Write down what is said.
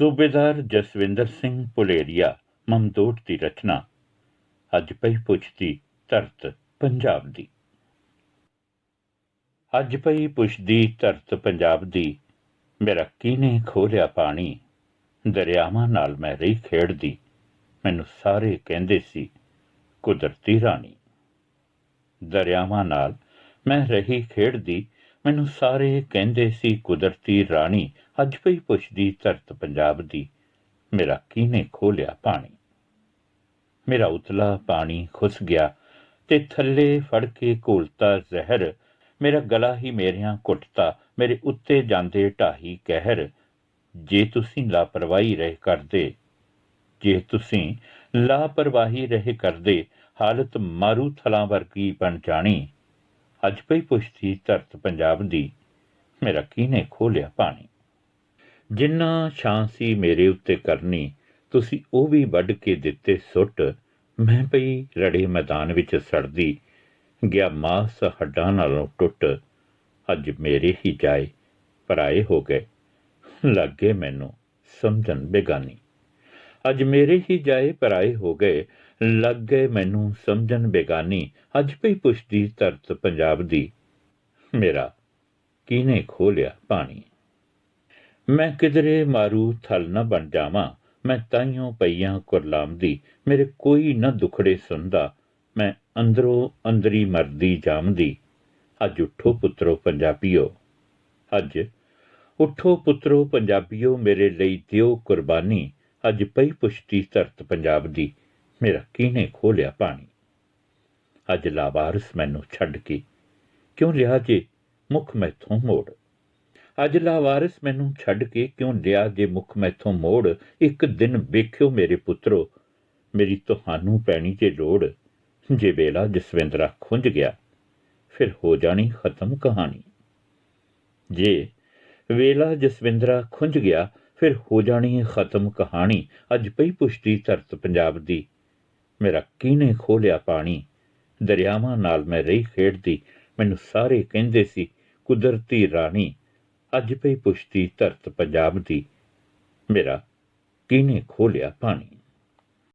ਸੂਬੇਦਾਰ ਜਸਵਿੰਦਰ ਸਿੰਘ ਪੁਲੇਰੀਆ ਮਮਦੋਟ ਦੀ ਰਚਨਾ। ਅੱਜ ਪਈ ਪੁੱਛਦੀ ਧਰਤ ਪੰਜਾਬ ਦੀ। ਅੱਜ ਪਈ ਪੁੱਛਦੀ ਧਰਤ ਪੰਜਾਬ ਦੀ, ਮੇਰਾ ਕੀਨੇ ਖੋਲਿਆ ਪਾਣੀ? ਦਰਿਆਵਾਂ ਨਾਲ ਮੈਂ ਰਹੀ ਖੇਡਦੀ, ਮੈਨੂੰ ਸਾਰੇ ਕਹਿੰਦੇ ਸੀ, ਕੁਦਰਤੀ ਰਾਣੀ। ਦਰਿਆਵਾਂ ਨਾਲ ਮੈਂ ਰਹੀ ਖੇਡਦੀ, ਮੈਨੂੰ ਸਾਰੇ ਕਹਿੰਦੇ ਸੀ, ਕੁਦਰਤੀ ਰਾਣੀ ਅੱਜ ਪਈ ਪੁੱਛਦੀ ਧਰਤ ਪੰਜਾਬ ਦੀ, ਮੇਰਾ ਕੀਨੇ ਖੋਲਿਆ ਪਾਣੀ? ਮੇਰਾ ਉਤਲਾ ਪਾਣੀ ਖੁੱਸ ਗਿਆ ਤੇ ਥੱਲੇ ਫੜ ਕੇ ਘੋਲਤਾ ਜ਼ਹਿਰ। ਮੇਰਾ ਗਲਾ ਹੀ ਮੇਰਿਆਂ ਘੁੱਟਤਾ, ਮੇਰੇ ਉੱਤੇ ਜਾਂਦੇ ਢਾਹੀ ਕਹਿਰ। ਜੇ ਤੁਸੀਂ ਲਾਪਰਵਾਹੀ ਰਹਿ ਕਰਦੇ, ਜੇ ਤੁਸੀਂ ਲਾਪਰਵਾਹੀ ਰਹਿ ਕਰਦੇ, ਹਾਲਤ ਮਾਰੂ ਥਲਾਂ ਵਰਗੀ ਬਣ ਜਾਣੀ। ਅੱਜ ਪਈ ਪੁਸ਼ਤੀ ਧਰਤ ਪੰਜਾਬ ਦੀ, ਮੇਰਾ ਕੀਨੇ ਖੋਲਿਆ ਪਾਣੀ? ਜਿੰਨਾ ਛਾਂ ਸੀ ਮੇਰੇ ਉੱਤੇ ਕਰਨੀ, ਤੁਸੀਂ ਉਹ ਵੀ ਵੱਢ ਕੇ ਦਿੱਤੇ ਸੁੱਟ, ਮੈਂ ਪਈ ਰੜੇ ਮੈਦਾਨ ਵਿੱਚ ਸੜਦੀ, ਗਿਆ ਮਾਸ ਹੱਡਾਂ ਨਾਲੋਂ ਟੁੱਟ, ਅੱਜ ਮੇਰੇ ਹੀ ਜਾਏ, ਪਰਾਏ ਹੋ ਗਏ। ਲੱਗੇ ਮੈਨੂੰ ਸਮਝਣ ਬੇਗਾਨੀ। ਅੱਜ ਮੇਰੇ ਹੀ ਜਾਏ, ਪਰਾਏ ਹੋ ਗਏ, ਲੱਗ ਗਏ ਮੈਨੂੰ ਸਮਝਣ ਬੇਗਾਨੀ। ਅੱਜ ਪਈ ਪੁੱਛਦੀ ਧਰਤ ਪੰਜਾਬ ਦੀ, ਮੇਰਾ ਕੀਨੇ ਖੋਲਿਆ ਪਾਣੀ? ਮੈਂ ਕਿਧਰੇ ਮਾਰੂ ਥਲ ਨਾ ਬਣ ਜਾਵਾਂ। ਮੈਂ ਤਾਈਓ ਪਈਆਂ ਕੁਰਲਾਮਦੀ, ਮੇਰੇ ਕੋਈ ਨਾ ਦੁਖੜੇ ਸੁਣਦਾ। ਮੈਂ ਅੰਦਰੋਂ ਅੰਦਰੀ ਮਰਦੀ ਜਾਮਦੀ। ਅੱਜ ਉਠੋ ਪੁੱਤਰੋ ਪੰਜਾਬੀਓ। ਅੱਜ ਉਠੋ ਪੁੱਤਰੋ ਪੰਜਾਬੀਓ, ਮੇਰੇ ਲਈ ਦਿਓ ਕੁਰਬਾਨੀ। ਅੱਜ ਪਈ ਪੁਸ਼ਤੀ ਧਰਤ ਪੰਜਾਬ ਦੀ, ਮੇਰਾ ਕੀਨੇ ਖੋਲਿਆ ਪਾਣੀ। ਅੱਜ ਲਾਵਾਰਸ ਮੈਨੂੰ ਛੱਡ ਕੇ, ਕਿਉਂ ਲਿਆ ਜੇ ਮੁਖ ਮੈਥੋਂ ਮੋੜ? ਅੱਜ ਲਾਵਾਰਸ ਮੈਨੂੰ ਛੱਡ ਕੇ ਕਿਉਂ ਲਿਆ ਜੇ ਮੁਖ ਮੈਥੋਂ ਮੋੜ? ਇੱਕ ਦਿਨ ਵੇਖਿਓ ਮੇਰੇ ਪੁੱਤਰੋ, ਮੇਰੀ ਤੁਹਾਨੂੰ ਪੈਣੀ ਜੇ ਲੋੜ। ਜੇ ਵੇਲਾ ਜਸਵਿੰਦਰਾ ਖੁੰਝ ਗਿਆ, ਫਿਰ ਹੋ ਜਾਣੀ ਖਤਮ ਕਹਾਣੀ। ਜੇ ਵੇਲਾ ਜਸਵਿੰਦਰਾ ਖੁੰਝ ਗਿਆ, ਫਿਰ ਹੋ ਜਾਣੀ ਖਤਮ ਕਹਾਣੀ। ਅੱਜ ਪਈ ਪੁਸ਼ਤੀ ਧਰਤ ਪੰਜਾਬ ਦੀ। ਮੇਰਾ ਕੀਨੇ ਖੋਲਿਆ ਪਾਣੀ। ਦਰਿਆਵਾਂ ਨਾਲ ਮੈਂ ਰਹੀ ਖੇਡਦੀ। ਮੈਨੂੰ ਸਾਰੇ ਕਹਿੰਦੇ ਸੀ, ਕੁਦਰਤੀ ਰਾਣੀ ਅੱਜ ਪਈ ਪੁਸ਼ਤੀ ਧਰਤ ਪੰਜਾਬ ਦੀ। ਮੇਰਾ ਕੀਨੇ ਖੋਲਿਆ ਪਾਣੀ?